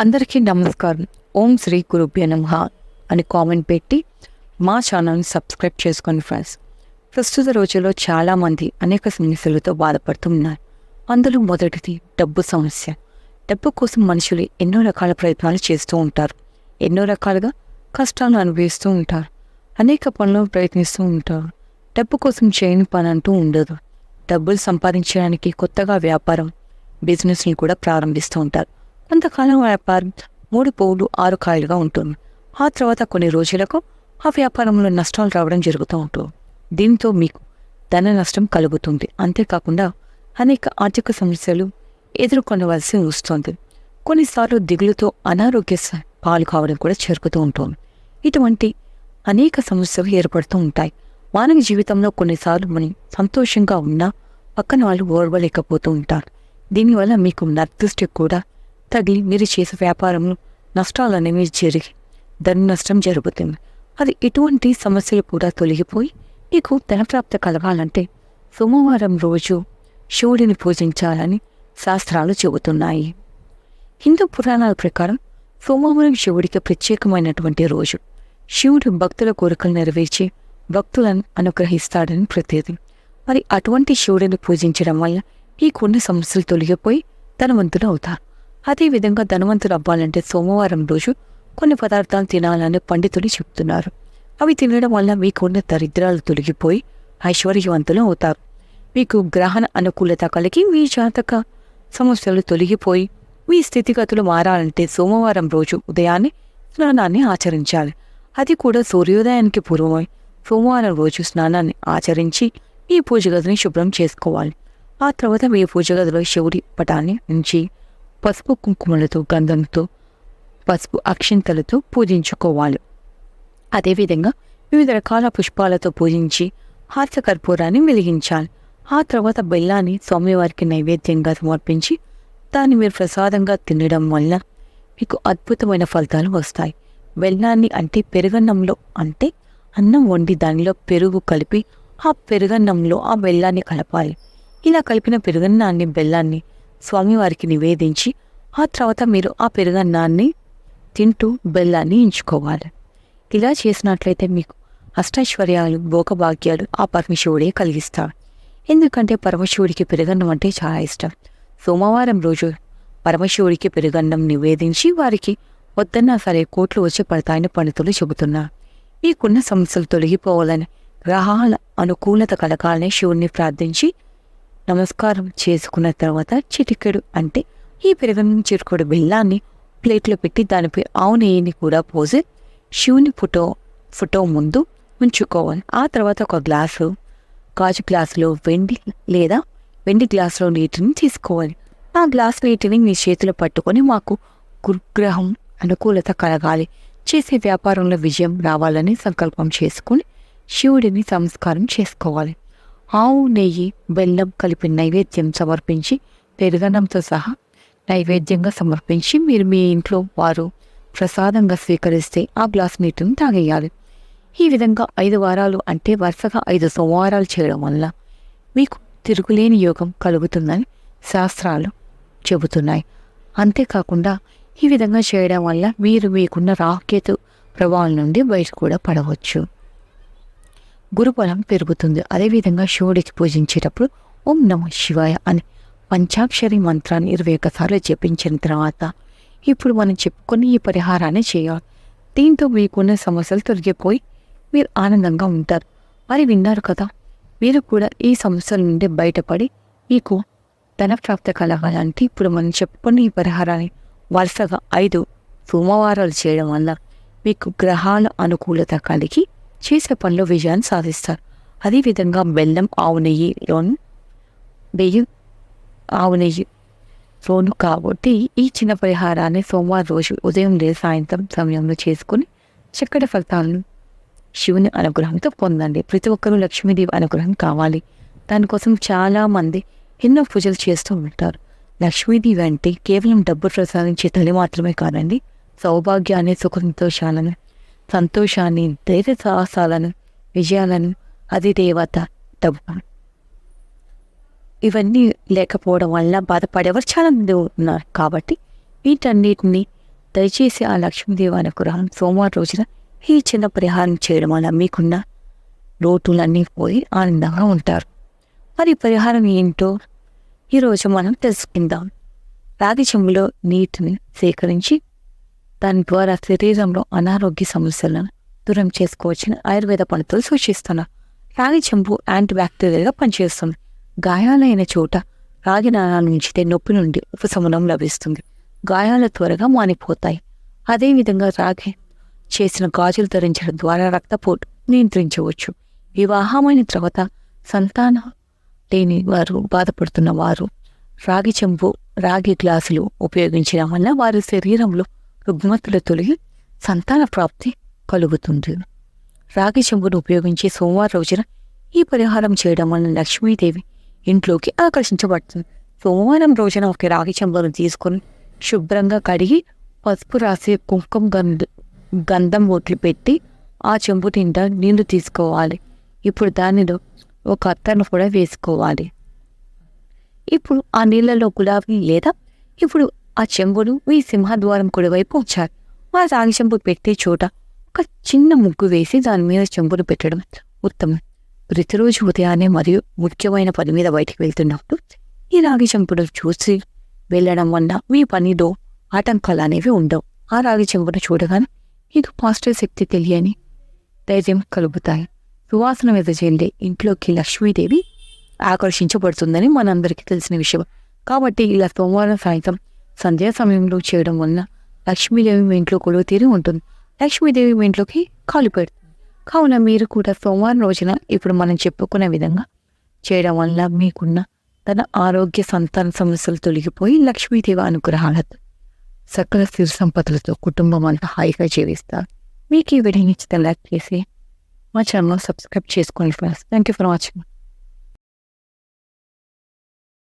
అందరికీ నమస్కారం. ఓం శ్రీ గురుభ్య నమః అని కామెంట్ పెట్టి మా ఛానల్ని సబ్స్క్రైబ్ చేసుకోండి ఫ్రెండ్స్. ప్రస్తుత రోజుల్లో చాలామంది అనేక సమస్యలతో బాధపడుతున్నారు అందులో మొదటిది డబ్బు సమస్య. డబ్బు కోసం మనుషులు ఎన్నో రకాల ప్రయత్నాలు చేస్తూ ఉంటారు. ఎన్నో రకాలుగా కష్టాలను అనుభవిస్తూ ఉంటారు. అనేక పనులు ప్రయత్నిస్తూ ఉంటారు. డబ్బు కోసం చేయని పని అంటూ ఉండదు. డబ్బులు సంపాదించడానికి కొత్తగా వ్యాపారం బిజినెస్ని కూడా ప్రారంభిస్తూ ఉంటారు. కొంతకాలం వ్యాపారం మూడు పువ్వులు ఆరు కాయలుగా ఉంటుంది. ఆ తర్వాత కొన్ని రోజులకు ఆ వ్యాపారంలో నష్టాలు రావడం జరుగుతూ ఉంటుంది. దీంతో మీకు ధన నష్టం కలుగుతుంది. అంతేకాకుండా అనేక ఆర్థిక సమస్యలు ఎదుర్కొనవలసి వస్తుంది. కొన్నిసార్లు దిగులుతో అనారోగ్య స- పాలు కావడం కూడా చేరుకుతూ ఉంటుంది. ఇటువంటి అనేక సమస్యలు ఏర్పడుతూ ఉంటాయి. మానవ జీవితంలో కొన్నిసార్లు మనం సంతోషంగా ఉన్నా పక్కన వాళ్ళు ఓర్వలేకపోతూ ఉంటారు. దీనివల్ల మీకు నర్దృష్టి కూడా తగిలి మీరు చేసే వ్యాపారంలో నష్టాలు అనేవి జరిగి ధన నష్టం జరుగుతుంది. అది ఎటువంటి సమస్యలు కూడా తొలగిపోయి మీకు ధనప్రాప్తి కలగాలంటే సోమవారం రోజు శివుడిని పూజించాలని శాస్త్రాలు చెబుతున్నాయి. హిందూ పురాణాల ప్రకారం సోమవారం శివుడికి ప్రత్యేకమైనటువంటి రోజు. శివుడు భక్తుల కోరికలు నెరవేర్చి భక్తులను అనుగ్రహిస్తాడని ప్రతీది మరి అటువంటి శివుడిని పూజించడం వల్ల ఈ కొన్ని సమస్యలు తొలగిపోయి ధనవంతులు అవుతారు. అదేవిధంగా ధనవంతులు అవ్వాలంటే సోమవారం రోజు కొన్ని పదార్థాలు తినాలని పండితులు చెప్తున్నారు. అవి తినడం వల్ల మీకున్న దరిద్రాలు తొలగిపోయి ఐశ్వర్యవంతులు అవుతారు. మీకు గ్రహణ అనుకూలత కలిగి మీ జాతక సమస్యలు తొలగిపోయి మీ స్థితిగతులు మారాలంటే సోమవారం రోజు ఉదయాన్నే స్నానాన్ని ఆచరించాలి. అది కూడా సూర్యోదయానికి పూర్వమై. సోమవారం రోజు స్నానాన్ని ఆచరించి ఈ పూజ గదిని శుభ్రం చేసుకోవాలి. ఆ తర్వాత మీ పూజ గదిలో శివుడి పటాన్ని ఉంచి పసుపు కుంకుమలతో గంధంతో పసుపు అక్షింతలతో పూజించుకోవాలి. అదేవిధంగా వివిధ రకాల పుష్పాలతో పూజించి హాస్య కర్పూరాన్ని వెలిగించాలి. ఆ తర్వాత బెల్లాన్ని స్వామివారికి నైవేద్యంగా సమర్పించి దాన్ని మీరు ప్రసాదంగా తినడం వల్ల మీకు అద్భుతమైన ఫలితాలు వస్తాయి. బెల్లాన్ని అంటే పెరుగన్నంలో అంటే అన్నం వండి దానిలో పెరుగు కలిపి ఆ పెరుగన్నంలో ఆ బెల్లాన్ని కలపాలి. ఇలా కలిపిన పెరుగన్నాన్ని బెల్లాన్ని స్వామివారికి నివేదించి ఆ తర్వాత మీరు ఆ పెరుగన్నాన్ని తింటూ బెల్లాన్ని ఎంచుకోవాలి. ఇలా చేసినట్లయితే మీకు అష్టైశ్వర్యాలు భోగభాగ్యాలు ఆ పరమశివుడే కలిగిస్తాడు ఎందుకంటే పరమశివుడికి పెరుగన్నం అంటే చాలా ఇష్టం. సోమవారం రోజు పరమశివుడికి పెరుగన్నం నివేదించి వారికి వద్దన్నా సరే కోట్లు వచ్చి పడతాయని పండితులు చెబుతున్నారు మీకున్న సమస్యలు తొలగిపోవాలని గ్రహాల అనుకూలత కలగాలని శివుణ్ణి ప్రార్థించి నమస్కారం చేసుకున్న తర్వాత చిటికెడు అంటే ఈ పెరుగన్నం చిరుకుడు బెల్లాన్ని ప్లేట్లో పెట్టి దానిపై ఆవు నెయ్యిని కూడా పోసి శివుని ఫోటో ఫోటో ముందు ఉంచుకోవాలి. ఆ తర్వాత ఒక గ్లాసు గాజు గ్లాసులో వెండి లేదా వెండి గ్లాసులో నీటిని తీసుకోవాలి. ఆ గ్లాస్ నీటిని మీ చేతిలో పట్టుకొని మాకు గురుగ్రహం అనుకూలత కలగాలి. చేసే వ్యాపారంలో విజయం రావాలని సంకల్పం చేసుకుని శివుడిని సంస్కారం చేసుకోవాలి. ఆవు నెయ్యి బెల్లం కలిపి నైవేద్యం సమర్పించి పెరుగన్నంతో సహా నైవేద్యంగా సమర్పించి మీరు మీ ఇంట్లో వారు ప్రసాదంగా స్వీకరిస్తే ఆ గ్లాస్ నీటిని తాగేయాలి. ఈ విధంగా ఐదు వారాలు అంటే వరుసగా ఐదు సోమవారాలు చేయడం వల్ల మీకు తిరుగులేని యోగం కలుగుతుందని శాస్త్రాలు చెబుతున్నాయి. అంతేకాకుండా ఈ విధంగా చేయడం వల్ల మీరు మీకున్న రాకేతు ప్రభావం నుండి బయట కూడా పడవచ్చు. గురుబలం పెరుగుతుంది. అదేవిధంగా శివుడికి పూజించేటప్పుడు ఓం నమ శివాయ అని పంచాక్షరి మంత్రాన్ని ఇరవై ఒక్కసార్లు జపించిన తర్వాత ఇప్పుడు మనం చెప్పుకుని ఈ పరిహారాన్ని చేయాలి. దీంతో మీకున్న సమస్యలు తొలగిపోయి మీరు ఆనందంగా ఉంటారు. మరి విన్నారు కదా మీరు కూడా ఈ సమస్యల నుండి బయటపడి మీకు ధనప్రాప్తి కలగాలంటే ఇప్పుడు మనం చెప్పుకున్న ఈ పరిహారాన్ని వరుసగా ఐదు సోమవారాలు చేయడం వల్ల మీకు గ్రహాల అనుకూలత కలిగి చేసే పనిలో విజయాన్ని సాధిస్తారు. అదేవిధంగా బెల్లం ఆవు నెయ్యిలోను నెయ్యి ఆవు నెయ్యి లోను కాబట్టి ఈ చిన్న పరిహారాన్ని సోమవారం రోజు ఉదయం లేదా సాయంత్రం సమయంలో చేసుకుని చక్కటి ఫలితాలను శివుని అనుగ్రహంతో పొందండి. ప్రతి ఒక్కరూ లక్ష్మీదేవి అనుగ్రహం కావాలి. దానికోసం చాలామంది ఎన్నో పూజలు చేస్తూ ఉంటారు. లక్ష్మీదేవి అంటే కేవలం డబ్బు ప్రసాదించే తల్లి మాత్రమే కాదండి సౌభాగ్యాన్ని సుఖ సంతోషాన్ని ధైర్య సాహసాలను విజయాలను అది దేవత డబ్బు ఇవన్నీ లేకపోవడం వల్ల బాధపడేవారు చాలా మంది ఉన్నారు. కాబట్టి వీటన్నిటిని దయచేసి ఆ లక్ష్మీదేవి అనుగ్రహం సోమవారం రోజున ఈ చిన్న పరిహారం చేయడం వల్ల మీకున్న లోటులన్నీ పోయి ఆనందంగా ఉంటారు. మరి పరిహారం ఏంటో ఈరోజు మనం తెలుసుకుందాం. రాగి చెంబులో నీటిని సేకరించి దాని ద్వారా శరీరంలో అనారోగ్య సమస్యలను దూరం చేసుకోవచ్చని ఆయుర్వేద పండితులు సూచిస్తున్నారు. రాగి చెంబు యాంటీబ్యాక్టీరియాగా పనిచేస్తుంది. గాయాలైన చోట రాగి నాణాన్ని ఉంచితే నొప్పి నుండి ఉపశమనం లభిస్తుంది. గాయాలు త్వరగా మానిపోతాయి. అదేవిధంగా రాగి చేసిన గాజులు ధరించడం ద్వారా రక్తపోటు నియంత్రించవచ్చు. వివాహమైన తర్వాత సంతాన లేని వారు బాధపడుతున్న వారు రాగి చెంబు రాగి గ్లాసులు ఉపయోగించడం వల్ల వారి శరీరంలో రుగ్మతులు తొలగి సంతాన ప్రాప్తి కలుగుతుంది. రాగి చెంబును ఉపయోగించి సోమవారం రోజున ఈ పరిహారం చేయడం వల్ల లక్ష్మీదేవి ఇంట్లోకి ఆకర్షించబడుతుంది. సోమవారం రోజున ఒక రాగి చెంబును తీసుకొని శుభ్రంగా కడిగి పసుపు రాసి కుంకుమ గంధ గంధం ఒట్లు పెట్టి ఆ చెంబు నిండా నీళ్ళు తీసుకోవాలి. ఇప్పుడు దానిలో ఒక అత్తను కూడా వేసుకోవాలి. ఇప్పుడు ఆ నీళ్ళలో గులాబీ లేదా ఇప్పుడు ఆ చెంబును మీ సింహద్వారం కుడివైపు వచ్చారు ఆ రాగి చెంబు పెట్టే చోట ఒక చిన్న ముగ్గు వేసి దాని మీద చెంబును పెట్టడం ఉత్తమం. ప్రతిరోజు ఉదయాన్నే మరియు ముఖ్యమైన పని మీద బయటికి వెళ్తున్నప్పుడు ఈ రాగి చెంబును చూసి వెళ్ళడం వల్ల మీ పనిలో ఆటంకాలు అనేవి ఉండవు. ఆ రాగి చెంపును చూడగానే మీకు పాజిటివ్ శక్తి తెలియని ధైర్యం కలుగుతాయి. సువాసన వెదజల్లి ఇంట్లోకి లక్ష్మీదేవి ఆకర్షించబడుతుందని మనందరికీ తెలిసిన విషయం. కాబట్టి ఇలా సోమవారం సాయంత్రం సంధ్యా సమయంలో చేయడం వలన లక్ష్మీదేవి మీ ఇంట్లో కొలువు తీరి ఉంటుంది. లక్ష్మీదేవి మీ ఇంట్లోకి కాలు పెడుతుంది. కావున మీరు కూడా సోమవారం రోజున ఇప్పుడు మనం చెప్పుకునే విధంగా చేయడం వల్ల మీకున్న తన ఆరోగ్య సంతాన సమస్యలు తొలగిపోయి లక్ష్మీదేవి అనుగ్రహాలతో సకల సిరి సంపదలతో కుటుంబం అంతా హాయిగా జీవిస్తారు. మీకు ఈ వీడియో నచ్చితే లైక్ చేసి మా ఛానల్ సబ్స్క్రైబ్ చేసుకోండి friends thank you for watching